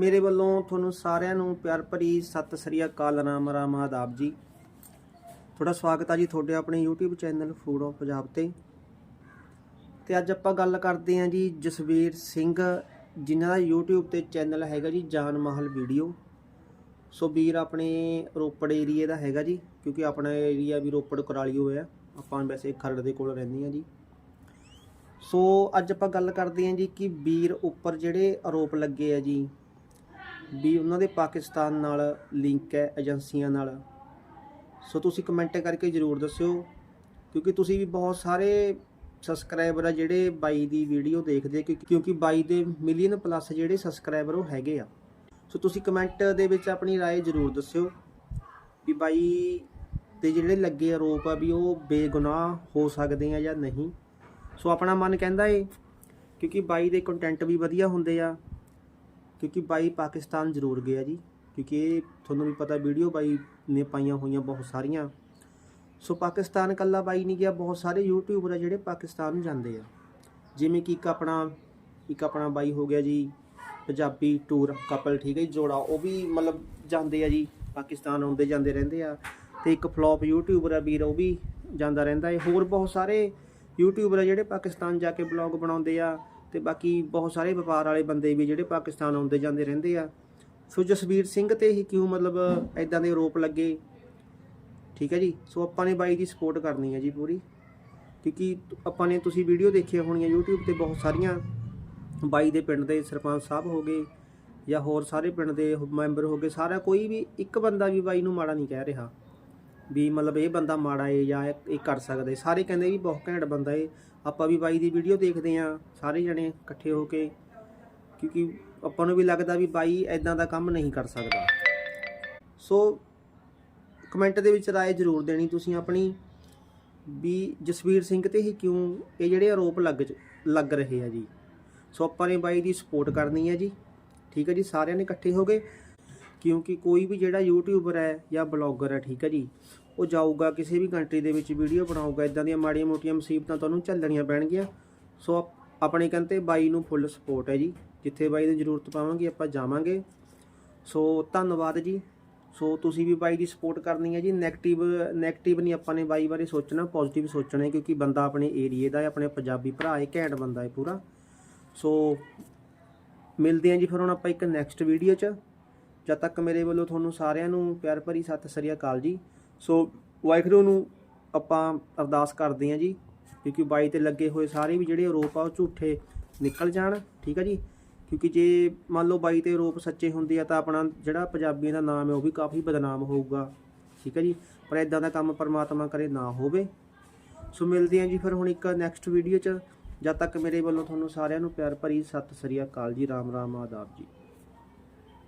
ਮੇਰੇ ਵੱਲੋਂ ਤੁਹਾਨੂੰ ਸਾਰਿਆਂ ਨੂੰ ਪਿਆਰ ਭਰੀ ਸਤਿ ਸ੍ਰੀ ਅਕਾਲ, ਰਾਮ ਰਾਮ ਆਦਾਬ ਜੀ। ਤੁਹਾਡਾ ਸਵਾਗਤ ਆ ਜੀ ਤੁਹਾਡੇ ਆਪਣੇ YouTube channel food of Punjab ਤੇ। ਤੇ ਅੱਜ ਆਪਾਂ ਗੱਲ ਕਰਦੇ ਹਾਂ ਜੀ ਜਸਵੀਰ ਸਿੰਘ, ਜਿਨ੍ਹਾਂ ਦਾ YouTube ਤੇ ਚੈਨਲ ਹੈਗਾ ਜੀ ਜਾਨ ਮਹਲ ਵੀਡੀਓ। ਸੋ ਵੀਰ ਆਪਣੇ ਰੋਪੜ ਏਰੀਏ ਦਾ ਹੈਗਾ ਜੀ, ਕਿਉਂਕਿ ਆਪਣਾ ਏਰੀਆ ਵੀ ਰੋਪੜ ਕੁਰਾਲੀ ਹੋਇਆ ਆਪਾਂ ਵੈਸੇ ਖਰੜ ਦੇ ਕੋਲ ਰਹਿੰਦੇ ਹਾਂ ਜੀ। ਸੋ ਅੱਜ ਆਪਾਂ ਗੱਲ ਕਰਦੇ ਹਾਂ ਜੀ ਕਿ ਵੀਰ ਉੱਪਰ ਜਿਹੜੇ ਆਰੋਪ ਲੱਗੇ ਆ ਜੀ ਵੀ ਉਹਨਾਂ ਦੇ ਪਾਕਿਸਤਾਨ ਨਾਲ ਲਿੰਕ ਹੈ ਏਜੰਸੀਆਂ ਨਾਲ ਸੋ ਤੁਸੀਂ ਕਮੈਂਟ ਕਰਕੇ ਜਰੂਰ ਦੱਸਿਓ ਕਿਉਂਕਿ ਤੁਸੀਂ ਵੀ ਬਹੁਤ ਸਾਰੇ ਸਬਸਕ੍ਰਾਈਬਰ ਆ ਜਿਹੜੇ ਬਾਈ ਦੀ ਵੀਡੀਓ ਦੇਖਦੇ ਆ ਕਿਉਂਕਿ- ਕਿਉਂਕਿ ਬਾਈ ਦੇ ਮਿਲੀਅਨ ਪਲੱਸ ਜਿਹੜੇ ਸਬਸਕ੍ਰਾਈਬਰ ਉਹ ਹੈਗੇ ਆ ਸੋ ਤੁਸੀਂ ਕਮੈਂਟ ਦੇ ਵਿੱਚ ਆਪਣੀ رائے ਜਰੂਰ ਦੱਸਿਓ ਵੀ ਬਾਈ ਤੇ ਜਿਹੜੇ ਲੱਗੇ ਆਰੋਪ ਆ ਵੀ ਉਹ ਬੇਗੁਨਾਹ ਹੋ ਸਕਦੇ ਆ ਜਾਂ ਨਹੀਂ ਸੋ ਆਪਣਾ ਮਨ ਕਹਿੰਦਾ ਏ ਕਿਉਂਕਿ ਬਾਈ ਦੇ ਕੰਟੈਂਟ ਵੀ ਵਧੀਆ ਹੁੰਦੇ ਆ ਕਿਉਂਕਿ ਬਾਈ ਪਾਕਿਸਤਾਨ ਜ਼ਰੂਰ ਗਿਆ ਜੀ, ਕਿਉਂਕਿ ਇਹ ਤੁਹਾਨੂੰ ਵੀ ਪਤਾ ਵੀਡੀਓ ਬਾਈ ਨੇ ਪਾਈਆਂ ਹੋਈਆਂ ਬਹੁਤ ਸਾਰੀਆਂ। ਸੋ ਪਾਕਿਸਤਾਨ ਕੱਲਾ ਬਾਈ ਨਹੀਂ ਗਿਆ, ਬਹੁਤ ਸਾਰੇ ਯੂਟਿਊਬਰ ਆ ਜਿਹੜੇ ਪਾਕਿਸਤਾਨ ਨੂੰ ਜਾਂਦੇ ਆ। ਜਿਵੇਂ ਕਿ ਇੱਕ ਆਪਣਾ ਇੱਕ ਆਪਣਾ ਬਾਈ ਹੋ ਗਿਆ ਜੀ, ਪੰਜਾਬੀ ਟੂਰ ਕਪਲ ਠੀਕ ਹੈ ਜੀ, ਜੋੜਾ, ਉਹ ਵੀ ਮਤਲਬ ਜਾਂਦੇ ਆ ਜੀ, ਪਾਕਿਸਤਾਨ ਆਉਂਦੇ ਜਾਂਦੇ ਰਹਿੰਦੇ ਆ। ਤੇ ਇੱਕ ਫਲॉप ਯੂਟਿਊਬਰ ਆ ਵੀਰ, ਉਹ ਵੀ ਜਾਂਦਾ ਰਹਿੰਦਾ ਹੈ। ਹੋਰ ਬਹੁਤ ਸਾਰੇ ਯੂਟਿਊਬਰ ਆ ਜਿਹੜੇ ਪਾਕਿਸਤਾਨ ਜਾ ਕੇ ਬਲੌਗ ਬਣਾਉਂਦੇ ਆ ਤੇ ਬਾਕੀ ਬਹੁਤ ਸਾਰੇ ਵਪਾਰ ਵਾਲੇ ਬੰਦੇ ਵੀ ਜਿਹੜੇ ਪਾਕਿਸਤਾਨ ਆਉਂਦੇ ਜਾਂਦੇ ਰਹਿੰਦੇ ਆ। ਸੋ ਜਸਵੀਰ ਸਿੰਘ ਤੇ ਹੀ ਕਿਉਂ ਮਤਲਬ ਐਦਾਂ ਦੇ ਆਰੋਪ ਲੱਗੇ? ਠੀਕ ਹੈ ਜੀ? ਸੋ ਆਪਾਂ ਨੇ ਬਾਈ ਦੀ ਸਪੋਰਟ ਕਰਨੀ ਹੈ ਜੀ ਪੂਰੀ। ਕਿਉਂਕਿ ਆਪਾਂ ਨੇ ਤੁਸੀਂ ਵੀਡੀਓ ਦੇਖੀਆਂ ਹੋਣੀਆਂ YouTube ਤੇ ਬਹੁਤ ਸਾਰੀਆਂ। ਬਾਈ ਦੇ ਪਿੰਡ ਦੇ ਸਰਪੰਚ ਸਾਹਿਬ ਹੋ ਗਏ ਜਾਂ ਹੋਰ ਸਾਰੇ ਪਿੰਡ ਦੇ ਮੈਂਬਰ ਹੋ ਗਏ। ਸਾਰਾ ਕੋਈ ਵੀ ਇੱਕ ਬੰਦਾ ਵੀ ਬਾਈ ਨੂੰ ਮਾੜਾ ਨਹੀਂ ਕਹਿ ਰਿਹਾ। ਵੀ ਮਤਲਬ ਇਹ ਬੰਦਾ ਮਾੜਾ ਏ ਜਾਂ ਇਹ ਕਰ ਸਕਦਾ ਸਾਰੇ ਕਹਿੰਦੇ ਵੀ ਬਹੁਤ ਘੈਂਟ ਬੰਦਾ ਏ। ਆਪਾਂ ਵੀ ਬਾਈ ਦੀ ਵੀਡੀਓ ਦੇਖਦੇ ਆ, ਸਾਰੇ ਜਣੇ ਇਕੱਠੇ ਹੋ ਕੇ। ਕਿਉਂਕਿ ਆਪਾਂ ਨੂੰ ਵੀ ਲੱਗਦਾ ਵੀ ਬਾਈ ਐਦਾਂ ਦਾ ਕੰਮ ਨਹੀਂ ਕਰ ਸਕਦਾ। ਸੋ ਕਮੈਂਟ ਦੇ ਵਿੱਚ ਰਾਏ ਜ਼ਰੂਰ ਦੇਣੀ ਤੁਸੀਂ ਆਪਣੀ ਵੀ ਜਸਵੀਰ ਸਿੰਘ ਤੇ ਹੀ ਕਿਉਂ ਇਹ ਜਿਹੜੇ ਆਰੋਪ ਲੱਗ ਲੱਗ ਰਹੇ ਆ ਜੀ। ਸੋ ਆਪਾਂ ਨੇ ਬਾਈ ਦੀ ਸਪੋਰਟ ਕਰਨੀ ਹੈ ਜੀ। ਠੀਕ ਹੈ ਜੀ, ਸਾਰਿਆਂ ਨੇ ਇਕੱਠੇ ਹੋ ਗਏ ਕਿਉਂਕਿ ਕੋਈ ਵੀ ਜਿਹੜਾ ਯੂਟਿਊਬਰ ਹੈ ਜਾਂ ਬਲੌਗਰ ਹੈ, ਠੀਕ ਹੈ ਜੀ। ਉਹ ਜਾਊਗਾ, ਕਿਸੇ ਵੀ ਕੰਟਰੀ ਦੇ ਵਿੱਚ ਵੀਡੀਓ ਬਣਾਊਗਾ ਇਦਾਂ ਦੀਆਂ ਮਾੜੀਆਂ ਮੋਟੀਆਂ ਮੁਸੀਬਤਾਂ ਤੁਹਾਨੂੰ ਝੱਲਣੀਆਂ ਪੈਣਗੀਆਂ। ਸੋ ਆਪਣੇ ਕਹਿੰਦੇ ਬਾਈ ਨੂੰ ਫੁੱਲ ਸਪੋਰਟ ਹੈ ਜੀ। ਜਿੱਥੇ ਬਾਈ ਦੀ ਜ਼ਰੂਰਤ ਪਾਵਾਂਗੇ, ਆਪਾਂ ਜਾਵਾਂਗੇ। ਸੋ ਧੰਨਵਾਦ ਜੀ। ਸੋ ਤੁਸੀਂ ਵੀ ਬਾਈ ਦੀ ਸਪੋਰਟ ਕਰਨੀ ਹੈ ਜੀ। 네ਗੇਟਿਵ 네ਗੇਟਿਵ ਨਹੀਂ ਆਪਾਂ ਨੇ ਬਾਈ ਬਾਰੇ ਸੋਚਣਾ ਪੋਜ਼ਿਟਿਵ ਸੋਚਣਾ ਹੈ, ਕਿਉਂਕਿ ਬੰਦਾ ਆਪਣੇ ਏਰੀਏ ਦਾ ਹੈ, ਆਪਣੇ ਪੰਜਾਬੀ ਭਰਾ ਹੈ, ਘੈਂਟ ਬੰਦਾ ਹੈ ਪੂਰਾ। ਸੋ ਮਿਲਦੇ ਹਾਂ ਜੀ ਫਿਰ ਹੁਣ ਆਪਾਂ ਇੱਕ ਨੈਕਸਟ ਵੀਡੀਓ 'ਚ। ਜਦ ਤੱਕ ਮੇਰੇ ਵੱਲੋਂ ਤੁਹਾਨੂੰ ਸਾਰਿਆਂ ਨੂੰ ਪਿਆਰ ਭਰੀ ਸਤਿ ਸ੍ਰੀ ਅਕਾਲ ਜੀ। ਸੋ ਵਾਹਿਗੁਰੂ ਨੂੰ ਆਪਾਂ ਅਰਦਾਸ ਕਰਦੇ ਹਾਂ ਜੀ, ਕਿਉਂਕਿ ਬਾਈ ਤੇ ਲੱਗੇ ਹੋਏ ਸਾਰੇ ਵੀ ਜਿਹੜੇ ਆਰੋਪ ਆ ਉਹ ਝੂਠੇ ਨਿਕਲ ਜਾਣ, ਠੀਕ ਹੈ ਜੀ? ਕਿਉਂਕਿ ਜੇ ਮੰਨ ਲਓ ਬਾਈ ਤੇ ਆਰੋਪ ਸੱਚੇ ਹੁੰਦੇ ਆ ਤਾਂ ਆਪਣਾ ਜਿਹੜਾ ਪੰਜਾਬੀਆਂ ਦਾ ਨਾਮ ਹੈ ਉਹ ਵੀ ਕਾਫੀ ਬਦਨਾਮ ਹੋਊਗਾ, ਠੀਕ ਹੈ ਜੀ? ਪਰ ਇਦਾਂ ਦਾ ਕੰਮ ਪਰਮਾਤਮਾ ਕਰੇ ਨਾ ਹੋਵੇ। ਸੋ ਮਿਲਦੇ ਹਾਂ ਜੀ ਫਿਰ ਹੁਣ ਇੱਕ ਨੈਕਸਟ ਵੀਡੀਓ 'ਚ। ਜਦ ਤੱਕ ਮੇਰੇ ਵੱਲੋਂ ਤੁਹਾਨੂੰ ਸਾਰਿਆਂ ਨੂੰ ਪਿਆਰ ਭਰੀ ਸਤਿ ਸ੍ਰੀ ਅਕਾਲ ਜੀ, ਰਾਮ ਰਾਮ ਆਦਾਬ ਜੀ।